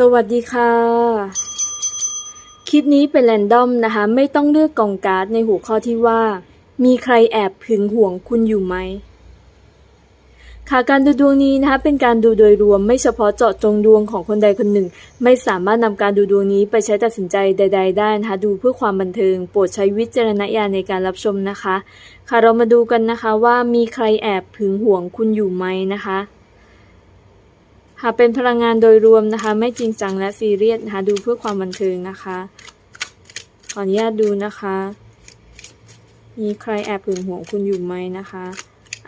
สวัสดีค่ะ คลิปนี้เป็นแรนดอมนะคะ ไม่ต้องเลือกกองการ์ดในหัวข้อที่ว่า มีใครแอบหึงห่วงคุณอยู่ไหม ค่ะการดูดวงนี้นะคะ เป็นการดูโดยรวมไม่เฉพาะเจาะจงดวงของคนใดคนหนึ่ง ไม่สามารถนำการดูดวงนี้ไปใช้ตัดสินใจใด ๆ ได้นะคะ ดูเพื่อความบันเทิง โปรดใช้วิจารณญาณในการรับชมนะคะ ค่ะเรามาดูกันนะคะว่ามีใครแอบหึงห่วงคุณอยู่ไหมนะคะ หากเป็นพลังงานโดยรวมนะคะ ไม่จริงจังและซีเรียสนะคะ ดูเพื่อความบันเทิงนะคะ ขออนุญาตดูนะคะ มีใครแอบหึงหวงคุณอยู่ไหมนะคะ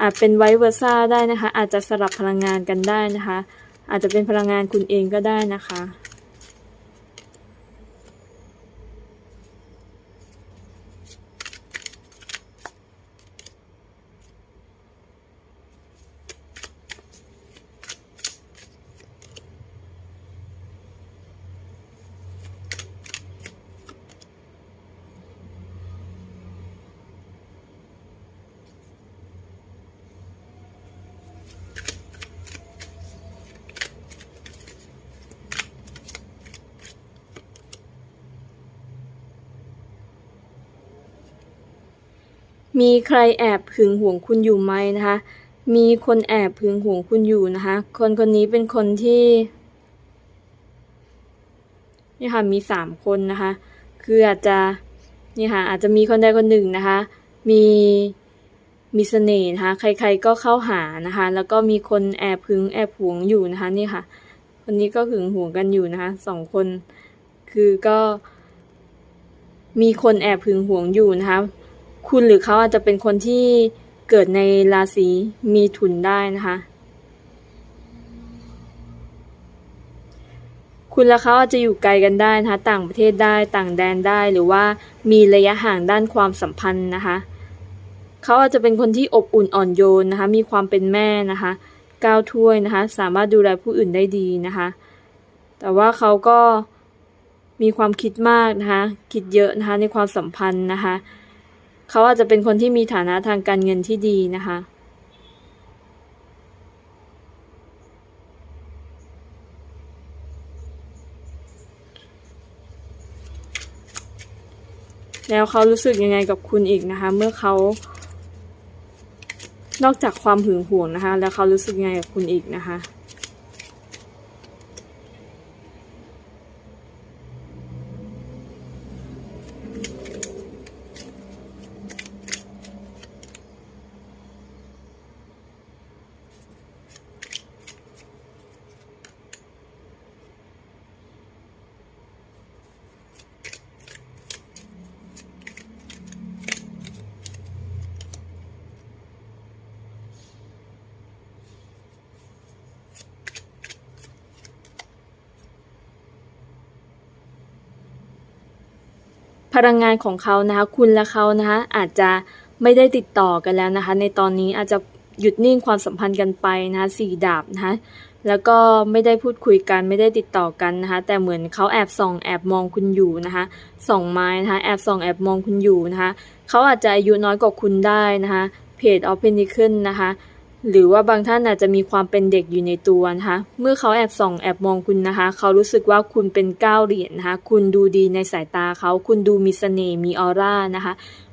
อาจเป็นไวเวอร์ซ่าได้นะคะ อาจจะสลับพลังงานกันได้นะคะ อาจจะเป็นพลังงานคุณเองก็ได้นะคะ มีใครแอบหึงหวงคุณอยู่ไหมนะคะ มีคนแอบหึงหวงคุณอยู่นะคะ คนคนนี้เป็นคนที่นี่ค่ะมีสามคนนะคะ คืออาจจะนี่ค่ะอาจจะมีคนใดคนหนึ่งนะคะ มีมีเสน่ห์นะคะ ใคร ๆก็เข้าหานะคะ แล้วก็มีคนแอบหึงแอบหวงอยู่นะคะนี่ค่ะ คนนี้ก็หึงหวงกันอยู่นะคะสองคน คือก็ มีคนแอบหึงหวงอยู่นะคะ คุณหรือเขาอาจจะเป็นคนที่เกิดในราศีมีถุนได้นะคะ คุณและเขาอาจจะอยู่ไกลกันได้นะคะต่างประเทศได้ต่างแดนได้หรือว่ามีระยะห่างด้านความสัมพันธ์นะคะเขาอาจจะเป็นคนที่อบอุ่นอ่อนโยนนะคะ มีความเป็นแม่นะคะก้าวถ้วยนะคะ สามารถดูแลผู้อื่นได้ดีนะคะ แต่ว่าเขาก็มีความคิดมากนะคะ คิดเยอะนะคะในความสัมพันธ์นะคะ เขาอาจจะเป็นคนที่มีฐานะทางการเงินที่ดีนะคะ แล้วเขารู้สึกยังไงกับคุณอีกนะคะ เมื่อเขานอกจากความหึงหวงนะคะ แล้วเขารู้สึกยังไงกับคุณอีกนะคะ พลังงานของเขานะคะ คุณและเขานะคะอาจจะไม่ได้ติดต่อกันแล้วนะคะ ในตอนนี้อาจจะหยุดนิ่งความสัมพันธ์กันไปนะคะสี่ดาบนะคะแล้วก็ไม่ได้พูดคุยกันไม่ได้ติดต่อกันนะคะ แต่เหมือนเขาแอบส่องแอบมองคุณอยู่นะคะส่องไม้นะคะแอบส่องแอบมองคุณอยู่นะคะเขาอาจจะอายุน้อยกว่าคุณได้นะคะเพจออฟเพนิเคิลนะคะ หรือว่าบางท่านอาจจะมีความเป็นเด็กอยู่ในตัวนะคะ เมื่อเขาแอบส่องแอบมองคุณนะคะ เขารู้สึกว่าคุณเป็นก้าวเหรียญนะคะ คุณดูดีในสายตาเขา คุณดูมีเสน่ห์มีออร่านะคะ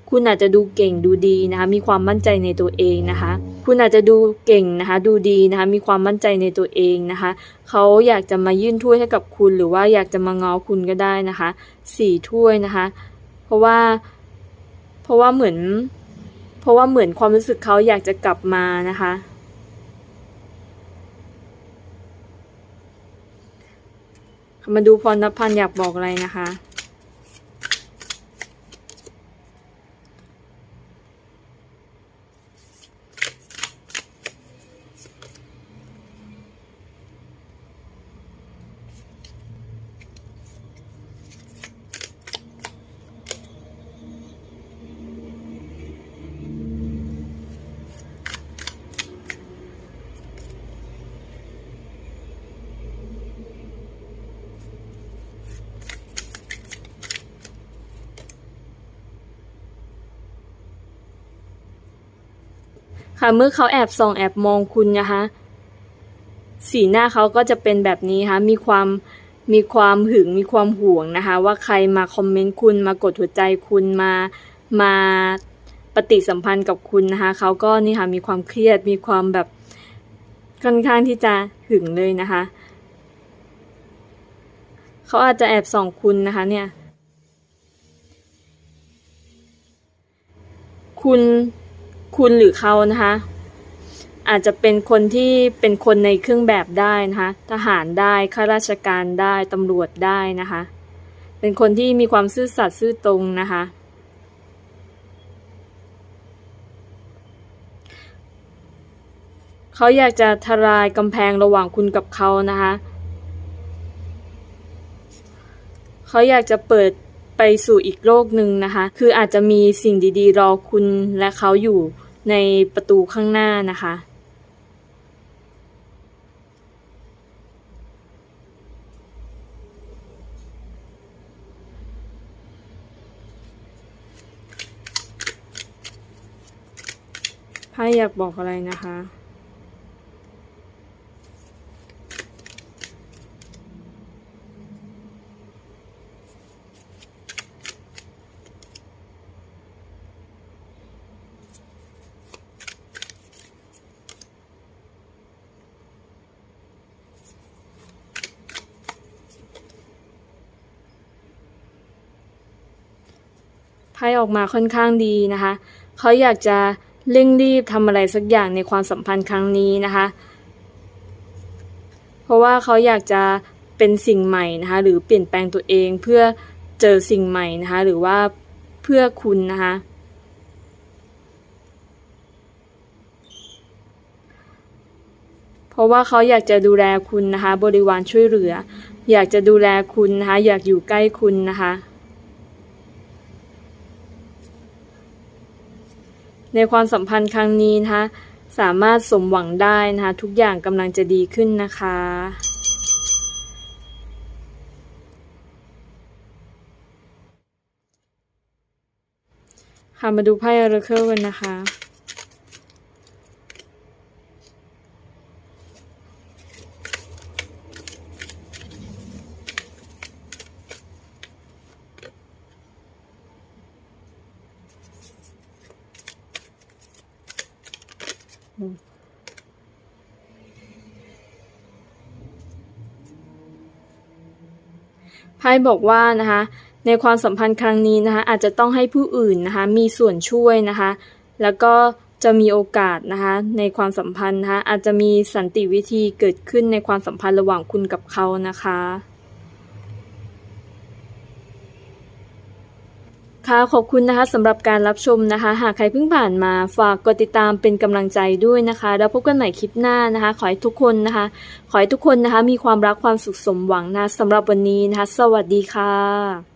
คุณอาจจะดูเก่งดูดีนะคะ มีความมั่นใจในตัวเองนะคะ คุณอาจจะดูเก่งนะคะ ดูดีนะคะ มีความมั่นใจในตัวเองนะคะ เขาอยากจะมายื่นถ้วยให้กับคุณ หรือว่าอยากจะมาง้อคุณก็ได้นะคะสี่ถ้วยนะคะ เพราะว่า เพราะว่าเหมือน เพราะว่าเหมือนความรู้สึกเขาอยากจะกลับมานะคะ มาดูพรนพันธ์อยากบอกอะไรนะคะ ค่ะเมื่อเขาแอบส่องแอบมองคุณนะคะ สีหน้าเขาก็จะเป็นแบบนี้ค่ะมีความมีความหึงมีความห่วงนะคะ ว่าใครมาคอมเมนต์คุณมากดหัวใจคุณมามาปฏิสัมพันธ์กับคุณนะคะ เขาก็นี่ค่ะมีความเครียดมีความแบบค่อนข้างที่จะหึงเลยนะคะ เขาอาจจะแอบส่องคุณนะคะเนี่ย คุณ คุณหรือเขานะคะ อาจจะเป็นคนที่เป็นคนในเครื่องแบบได้นะคะ ทหารได้ข้าราชการได้ตำรวจได้นะคะ เป็นคนที่มีความซื่อสัตย์ซื่อตรงนะคะเขาอยากจะทลายกำแพงระหว่างคุณกับเขานะคะ เขาอยากจะเปิดไปสู่อีกโลกหนึ่งนะคะ คืออาจจะมีสิ่งดีๆ รอคุณและเขาอยู่ ในประตูข้างหน้านะคะไพ่อยากบอกอะไรนะคะ ไพ่ออกมาค่อนข้างดีนะคะ เขาอยากจะเร่งรีบทำอะไรสักอย่างในความสัมพันธ์ครั้งนี้นะคะ เพราะว่าเขาอยากจะเป็นสิ่งใหม่นะคะ หรือเปลี่ยนแปลงตัวเองเพื่อเจอสิ่งใหม่นะคะ หรือว่าเพื่อคุณนะคะ เพราะว่าเขาอยากจะดูแลคุณนะคะ บริวารช่วยเหลือ อยากจะดูแลคุณนะคะ อยากอยู่ใกล้คุณนะคะ ในความสัมพันธ์ครั้งนี้นะคะสามารถสมหวังได้นะคะทุกอย่างกำลังจะดีขึ้นนะคะ ค่ะมาดูไพ่อาร์เคิลกันนะคะ ไพ่บอกว่านะคะ ในความสัมพันธ์ครั้งนี้นะคะ อาจจะต้องให้ผู้อื่นนะคะ มีส่วนช่วยนะคะ แล้วก็จะมีโอกาสนะคะในความสัมพันธ์นะคะอาจจะมีสันติวิธีเกิดขึ้นในความสัมพันธ์ระหว่างคุณกับเขานะคะ ค่ะขอบคุณนะคะสำหรับการรับชมนะคะ หากใครเพิ่งผ่านมาฝากกดติดตามเป็นกำลังใจด้วยนะคะ แล้วพบกันใหม่คลิปหน้านะคะ ขอให้ทุกคนนะคะ ขอให้ทุกคนนะคะ มีความรักความสุขสมหวังนะสำหรับวันนี้นะคะ สวัสดีค่ะ